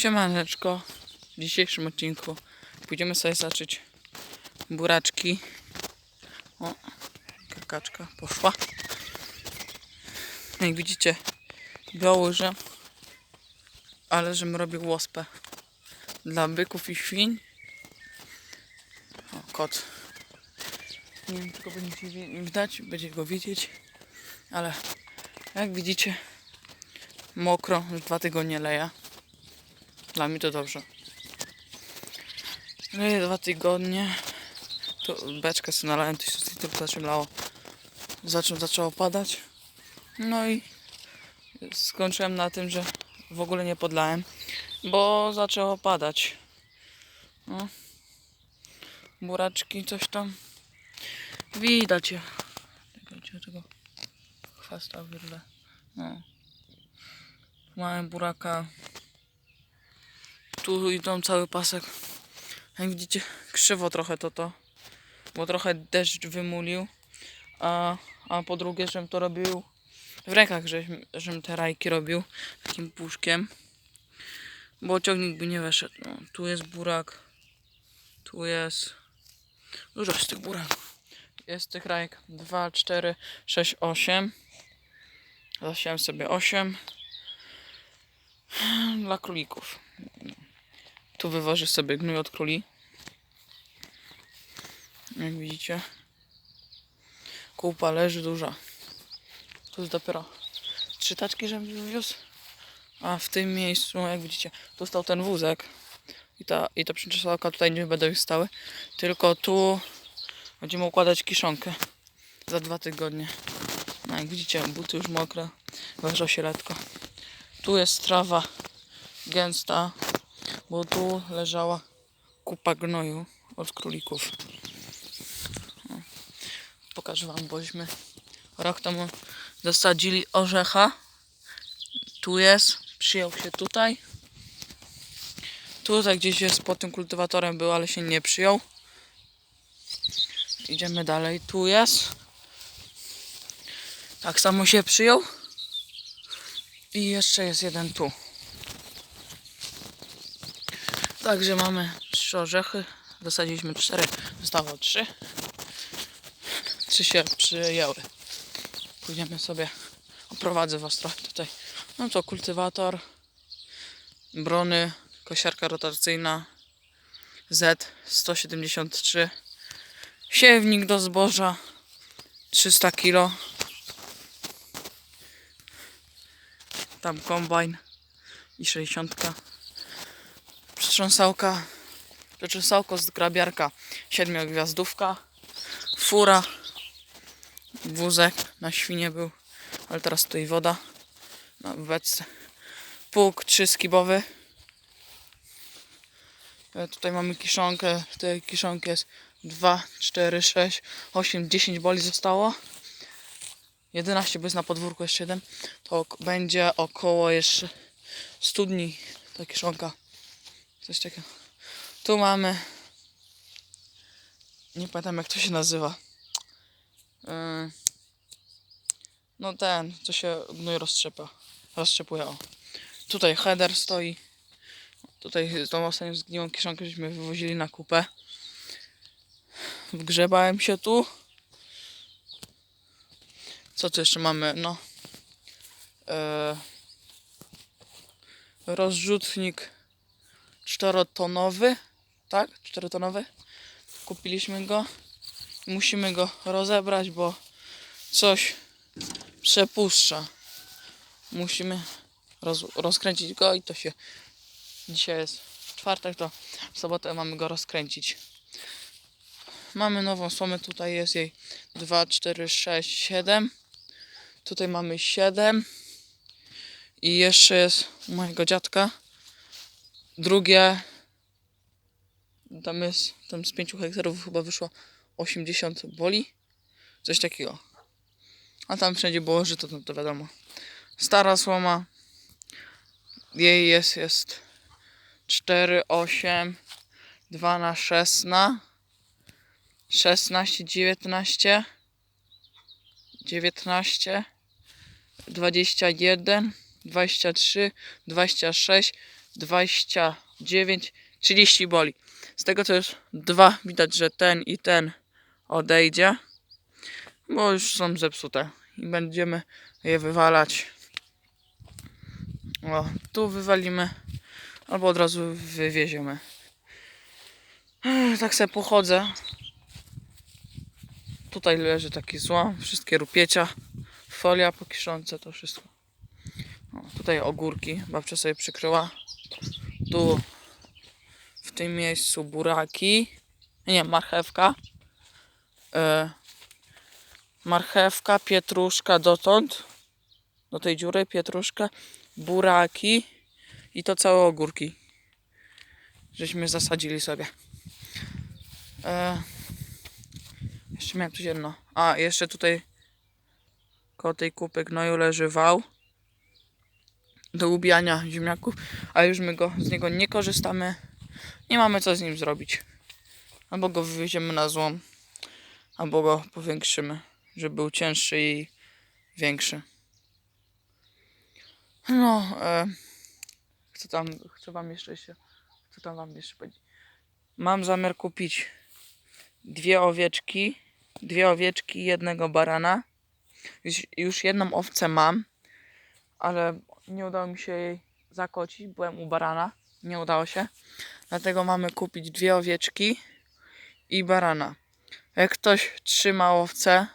Siemaneczko. W dzisiejszym odcinku pójdziemy sobie zacząć buraczki. O, kakaczka poszła. Jak widzicie, białołyże, ale żebym robił łospę dla byków i świń. O, kot. Nie wiem, będziecie wi- widać, będzie go widzieć, ale jak widzicie, mokro, już dwa tygodnie leje. Dla mnie to dobrze. Leje dwa tygodnie. Tu beczkę sobie nalałem, tysiąc litrów zaczynało. Zaczą, zaczęło padać. No i skończyłem na tym, że w ogóle nie podlałem, bo zaczęło padać. No. Buraczki, coś tam. Widać je. Czekajcie, tego chwasta wyrwę. No. Mamy buraka. Tu idą cały pasek. Jak widzicie, krzywo trochę to to. Bo trochę deszcz wymulił. A, a po drugie, żebym to robił w rękach, żebym, żebym te rajki robił takim puszkiem. Bo ciągnik by nie weszedł. No, tu jest burak. Tu jest. Dużo jest tych buraków. Jest tych rajek 2, 4, 6, 8. Zasiałem sobie 8 dla królików. Tu wywożę sobie gnój od króli. Jak widzicie. Kupa leży duża. Tu jest dopiero trzy taczki, żebym wywiózł. A w tym miejscu, jak widzicie, tu stał ten wózek. I ta, i ta przyczesołka tutaj nie będą już stały. Tylko tu będziemy układać kiszonkę. Za dwa tygodnie. No jak widzicie, buty już mokre. Wężo się letko. Tu jest trawa gęsta, bo tu leżała kupa gnoju od królików. Pokażę wam, bośmy rok temu zasadzili orzecha. Tu jest, przyjął się tutaj. Tutaj gdzieś jest pod tym kultywatorem był, ale się nie przyjął. Idziemy dalej, tu jest. Tak samo się przyjął. I jeszcze jest jeden tu. Także mamy trzy orzechy. Zasadziliśmy cztery, zostało trzy. Trzy się przyjęły. Pójdziemy sobie, oprowadzę was trochę tutaj. No to kultywator, brony, kosiarka rotacyjna Z173, siewnik do zboża 300 kg. Tam kombajn i 60. Przetrząsałka, przetrząsałko z grabiarka, siedmiogwiazdówka, fura, wózek na świnie był, ale teraz tutaj woda na beczce. Pług trzyskibowy. E, Tutaj mamy kiszonkę, tej kiszonki jest 2, 4, 6, 8, 10 boli zostało. 11, bo jest na podwórku jeszcze jeden. To będzie około jeszcze 100 dni ta kiszonka. Coś takiego. Tu mamy. Nie pamiętam jak to się nazywa. Yy, No ten, co się gnój roztrzepa. Roztrzepuje. O. Tutaj header stoi. Tutaj tą ostatnią zgniłą kiszonkę żeśmy wywozili na kupę. Wgrzebałem się tu. Co tu jeszcze mamy? No. E, rozrzutnik czterotonowy. Tak? Czterotonowy. Kupiliśmy go. Musimy go rozebrać, bo coś przepuszcza. Musimy roz, rozkręcić go i to się dzisiaj jest czwartek, to w sobotę mamy go rozkręcić. Mamy nową słomę, tutaj jest jej 2, 4, 6, 7. Tutaj mamy 7. I jeszcze jest u mojego dziadka. Drugie. Tam jest, tam z 5 hektarów chyba wyszło 80 boli. Coś takiego. A tam wszędzie było żyto, no to wiadomo. Stara słoma. Jej jest, jest 4, 8, 2 na 16, 16, 19, 19, 21, 23, 26, 29, 30 boli. Z tego co już dwa widać, że ten i ten odejdzie, bo już są zepsute i będziemy je wywalać. O, tu wywalimy albo od razu wywieziemy. Tak sobie pochodzę. Tutaj leży taki złom, wszystkie rupiecia, folia pokiszące, to wszystko. O, tutaj ogórki, babcia sobie przykryła. Tu w tym miejscu buraki. Nie, marchewka. E, marchewka, pietruszka dotąd. Do tej dziury pietruszka, buraki i to całe ogórki. Żeśmy zasadzili sobie. E, jeszcze miałem coś jedno. A, jeszcze tutaj koło tej kupy gnoju leży wał do ubijania ziemniaków, a już my go, z niego nie korzystamy. Nie mamy co z nim zrobić. Albo go wywieziemy na złom, albo go powiększymy, żeby był cięższy i większy. No, e, chcę tam, chcę wam jeszcze się, chcę tam wam jeszcze powiedzieć. Mam zamiar kupić dwie owieczki, dwie owieczki jednego barana. Już, już jedną owcę mam, ale nie udało mi się jej zakocić. Byłem u barana, nie udało się. Dlatego mamy kupić dwie owieczki i barana. Jak ktoś trzyma owce,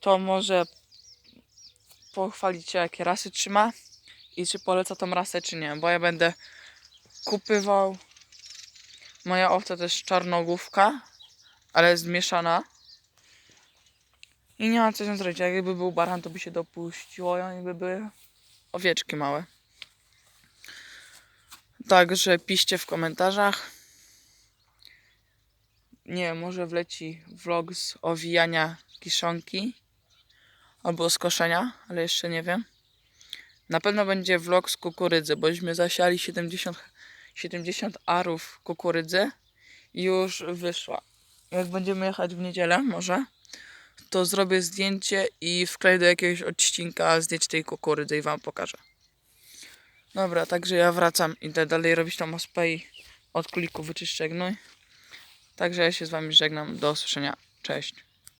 to może pochwalić się, jakie rasy trzyma i czy poleca tą rasę, czy nie. Bo ja będę kupywał. Moja owca jest czarnogłówka, ale jest zmieszana. I nie ma co się zrobić. Jakby był baran, to by się dopuściło, jakby były owieczki małe. Także piszcie w komentarzach. Nie może wleci vlog z owijania kiszonki albo z koszenia, ale jeszcze nie wiem. Na pewno będzie vlog z kukurydzy, bośmy zasiali 70, 70 arów kukurydzy i już wyszła. Jak będziemy jechać w niedzielę, może, to zrobię zdjęcie i wkleję do jakiegoś odcinka zdjęć tej kukurydzy i wam pokażę. Dobra, także ja wracam, idę dalej robić tam ospę i od kuliku wyczyszczę gnój. Także ja się z wami żegnam, do usłyszenia, cześć.